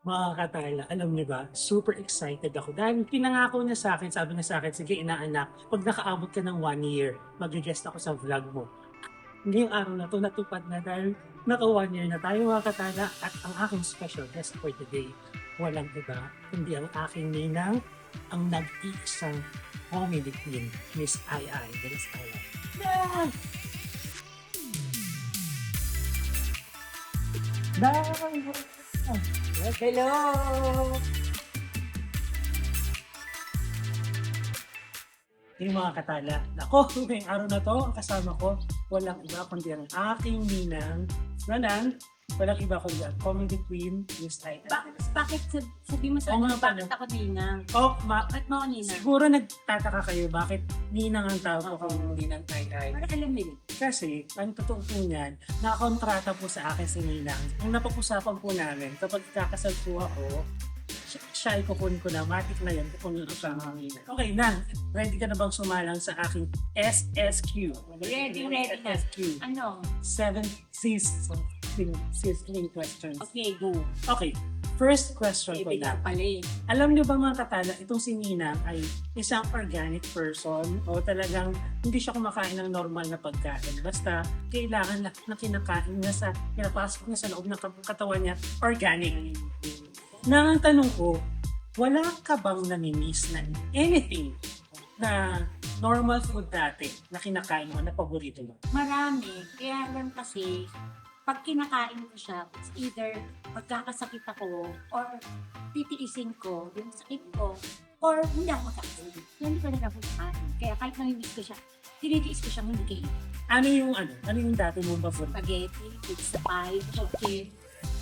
Mga katala, alam niyo ba, super excited ako dahil pinangako niya sa akin, sabi niya sa akin, sige inaanak, pag nakaabot ka ng one year, mag-guest ako sa vlog mo. Ngayong araw na to natupad na dahil naka one year na tayo mga katala at ang aking special guest for today, walang iba, kundi ang aking ninang, ang nag-iisang comedy queen, Miss Ai Ai. Miss Ai Ai. Dahil! Hello! Yung mga katala, ako, ngayong araw na to, ang kasama ko, walang iba kundi ang aking ninang, nanan, walang iba kundi ang comedy queen, Miss. Ai. Bakit, bakit sab- sabi mo sa Oo akin, nga, bakit ako ninang? Oh, ma Bakit mo ako ninang? siguro nagtataka kayo bakit ninang ang tawag ko kung ninang Ai. Para alam nila. Kasi, ang totoo po niyan, nakakontrata po sa akin si Ninang. Ang napag-usapan po namin, kapag kakasal po ako, siya, siya ay kukunin ko na, matik na yan, kukunin ko siya ng Ninang. Okay, Nang, ready ka na bang sumalang sa aking SSQ? Ready, ready na. SSQ. Ano? Seven sizzling, sizzling questions. Okay, go. Okay, first question ko na. lang pala eh. Alam niyo ba mga katala, itong si Nina ay isang organic person o talagang hindi siya kumakain ng normal na pagkain. Basta kailangan na, na kinakain niya sa, pinapasok niya sa loob ng kat- katawan niya, organic. Na ang tanong ko, wala ka bang namimiss na anything na normal food dati na kinakain mo, na paborito mo? Marami. Kaya lang kasi, pag kinakain ko siya, it's either magkakasakit ako or titiisin ko yung sakit ko or hindi ako makakain. Kaya hindi ko na ako kakain. Kaya kahit namimiss ko siya, tinitiis ko siya hindi kayo. Ano yung ano? Ano yung dati mong paborito? spaghetti, pizza pie, chicken,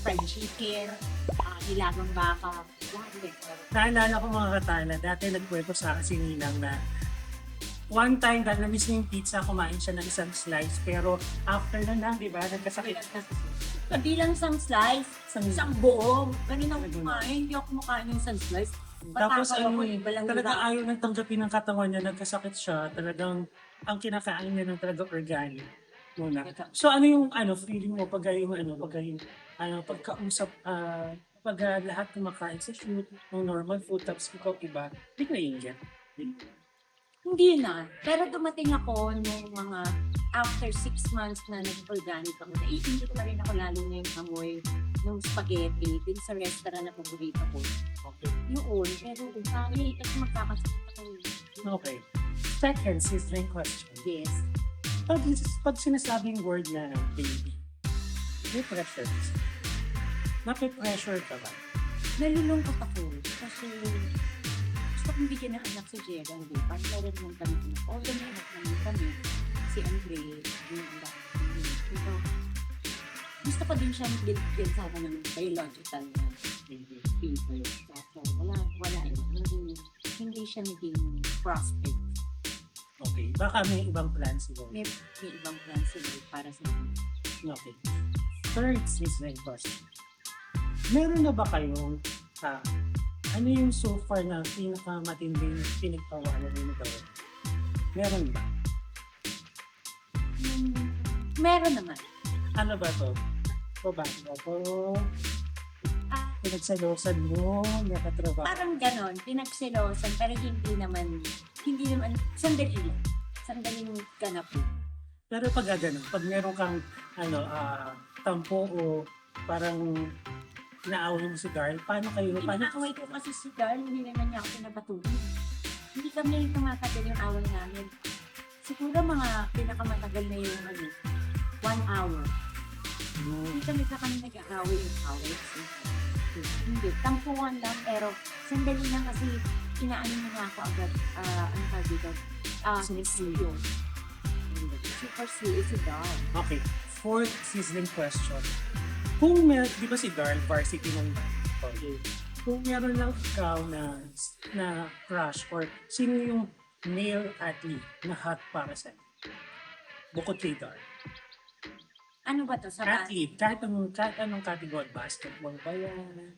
fried chicken, uh, nilagang baka. Lahat. Naalala ko mga katala, dati nagkwento sa akin si Ninang na one time dahil na-miss niya yung pizza, kumain siya ng isang slice. Pero after na lang, di ba, nagkasakit. Hindi lang isang slice, Isang, isang buong. Ganun ako kumain, hindi ako kumakain ng isang slice. tapos Patakaw ano, lang talaga ayaw nang tanggapin ng katawan niya, nagkasakit siya. Talagang ang kinakain niya ng talaga organic. Muna. So ano yung ano feeling mo pag yung ano pag yung ano pagkausap ah pag ah, lahat kumakain sa shoot ng normal food tapos ikaw iba, di ka naiinggit. Hindi na. Pero dumating ako nung mga after six months na nag-organic ako, naiinggit na rin ako lalo na yung amoy ng spaghetti din sa restaurant na paborito ko. Okay. Yun, pero kami, kasi magkakasakit ako. Okay. Second, sizzling question. Yes. Pag, pag sinasabing word na baby, may pressure. Nape-pressure ka ba? nalulungkot ako kasi bigyan ng anak si Gerald eh. Parang meron kami anak. Although may anak naman kami, si Andre, yung ko. Pero gusto ko din siyang bigyan sana ng biological na people. Kaso wala, wala. Hindi, hindi siya naging prospect. Okay. Baka may ibang plan siguro. May, may ibang plan sila para sa akin. Okay. Third sizzling question. Meron na ba kayong ah, ano yung so far na pinakamatinding pinagpawalan mo gawin? Meron ba? Hmm, meron naman. Ano ba to? Babae ba to? Ah, Pinagsalosan mo, nakatrabaho. Parang ganon, pinagsilosan, pero hindi naman, hindi naman, sandali lang. Sandaling ganap. Pero pag ah, ganun, pag meron kang ano, ah, tampo o parang naaway mo si Carl, paano kayo? Paano? Inaaway ko kasi si Carl, hindi naman niya ako pinapatuloy. Hindi kami tumatagal yung away namin. Siguro mga pinakamatagal na yung ano, one hour. Hindi kami sa kami nag-aaway yung away. Hindi, tampuan lang, pero sandali lang kasi inaano na nga ako agad, ah, ano tawag dito, ah, Sinusuyo. super sweet si Carl. Okay, fourth sizzling question. Kung may, di ba si Darl, varsity ng okay. Kung meron lang ikaw na, na crush or sino yung male athlete na hot para sa Bukod kay Darl. Ano ba to? Sa Athlete, kahit anong, kahit anong category, basketball ba yan?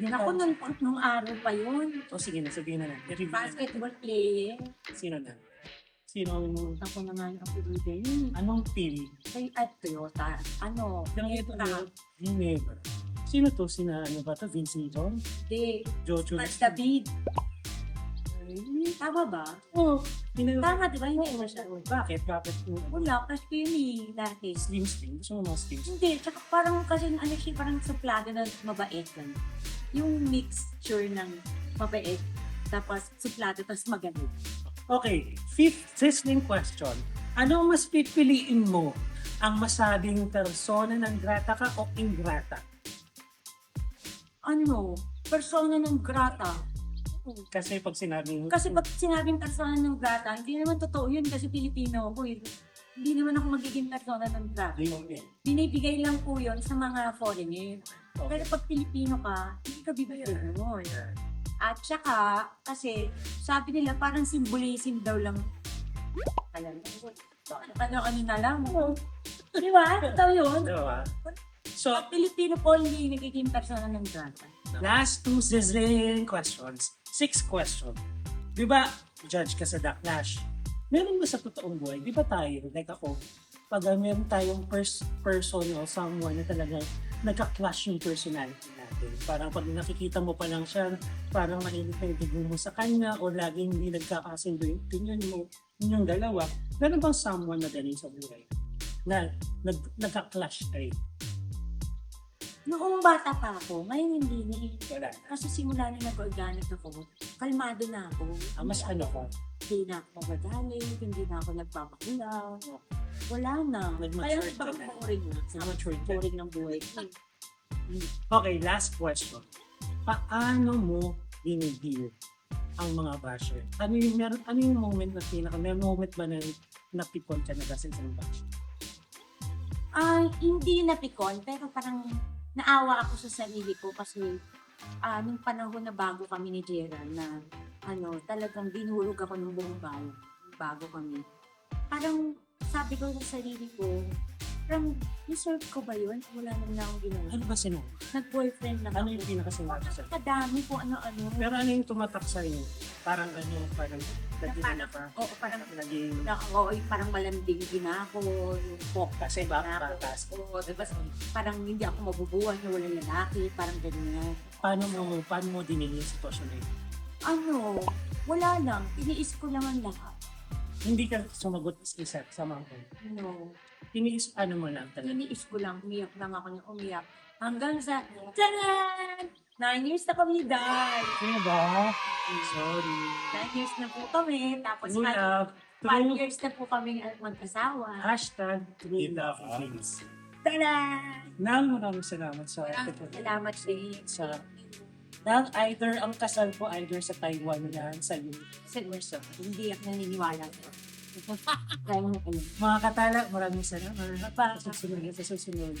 Yung Ako nung, nung araw pa yun. O sige na, sabihin na lang. I-review na. Basketball player. Sino na? Sino yung, Ako naman ako din. anong team? Kay at Toyota. Ano? Yung ito Toyota. yung never. Sino to? Sina ano ba to? Vince Vaughn? Hindi. Jojo? Mas David. Tama ba? Oo. Hindi Tama, di ba? Hindi mo siya. Bakit? Bakit? Wala, kasi yun eh, dati. Slim slim. Gusto mo mga slim slim? Hindi, tsaka parang kasi ano siya, parang suplado na mabait lang. Yung mixture ng mabait, tapos suplado, tapos magaling. Okay. Fifth sizzling question. Ano mas pipiliin mo? Ang masabing persona ng grata ka o ingrata? Ano, persona ng grata. Kasi pag sinabing... Kasi pag sinabing persona ng grata, hindi naman totoo yun kasi Pilipino ako eh. Hindi naman ako magiging persona ng grata. Hindi. Binibigay lang po yun sa mga foreigner. Okay. Pero pag Pilipino ka, hindi ka bibigyan mo. At saka, kasi sabi nila parang symbolism daw lang. Alam mo, ano-ano na lang. Di ba? Ito yun. Diba? So, Pag Pilipino po, hindi nagiging persona ng grata. last two sizzling questions. Six question. Di ba, judge ka sa The Clash? Meron ba sa totoong buhay? Di ba tayo, like ako, pag meron tayong pers- person o someone na talagang nagka-clash yung personality natin. Parang pag nakikita mo pa lang siya, parang mainit na yung mo sa kanya o laging hindi nagkakasundo yung opinion mo, yun yung dalawa. Meron bang someone na ganun sa buhay? Na nag, nagka-clash kayo? Noong bata pa ako, ngayon hindi na eh. Wala. Kasi simula na nag-organic ako, kalmado na ako. Ah, mas ano ko? Hindi na ako magagalit, hindi na ako nagpapakulaw. Wala na. Nag-mature Kaya ka parang na. boring na. Nag-mature ka. Boring ng buhay. Okay, last question. Paano mo dinidil ang mga basher? Ano yung meron ano yung moment na pinaka may moment ba na napipon ka na kasi sa basher? Ah, hindi napikon, pero parang naawa ako sa sarili ko kasi ah nung panahon na bago kami ni Gerald na ano, talagang dinulog ako ng buong bayan bago kami. Parang sabi ko sa sarili ko, parang deserve ko ba yun? Wala naman na akong ginawa. Ano ba sino? Nag-boyfriend lang Ano ako. yung pinakasinabi sa Kadami po ano-ano. Pero ano yung tumatak sa inyo? Parang ano, parang naging na pa. Oo, parang Naging na, oo, parang malambing din ako, yung pok kasi ba batas. Oo, diba? Parang hindi ako mabubuhay na walang lalaki, parang ganyan. Paano mo paano mo dinili yung sitwasyon na yun? Ano, wala lang. Tiniis ko lang ang lahat. Hindi ka sumagot isa sa mga. No. Tiniis ano mo lang talaga. Tiniis ko lang. Umiyak lang ako ng umiyak. Hanggang sa, tanan! Nine years na kami dahil. Sino ba? Sorry. Nine years na po kami. Tapos True five, love. five True. years na po kami mag-asawa. Hashtag True Love Things. Tanan! Nang maraming salamat sa Salamat din. sa nang either ang kasal po either sa Taiwan yan sa Sa Hindi ako naniniwala. Kayo. mga katala maraming salamat sa susunod sa susunod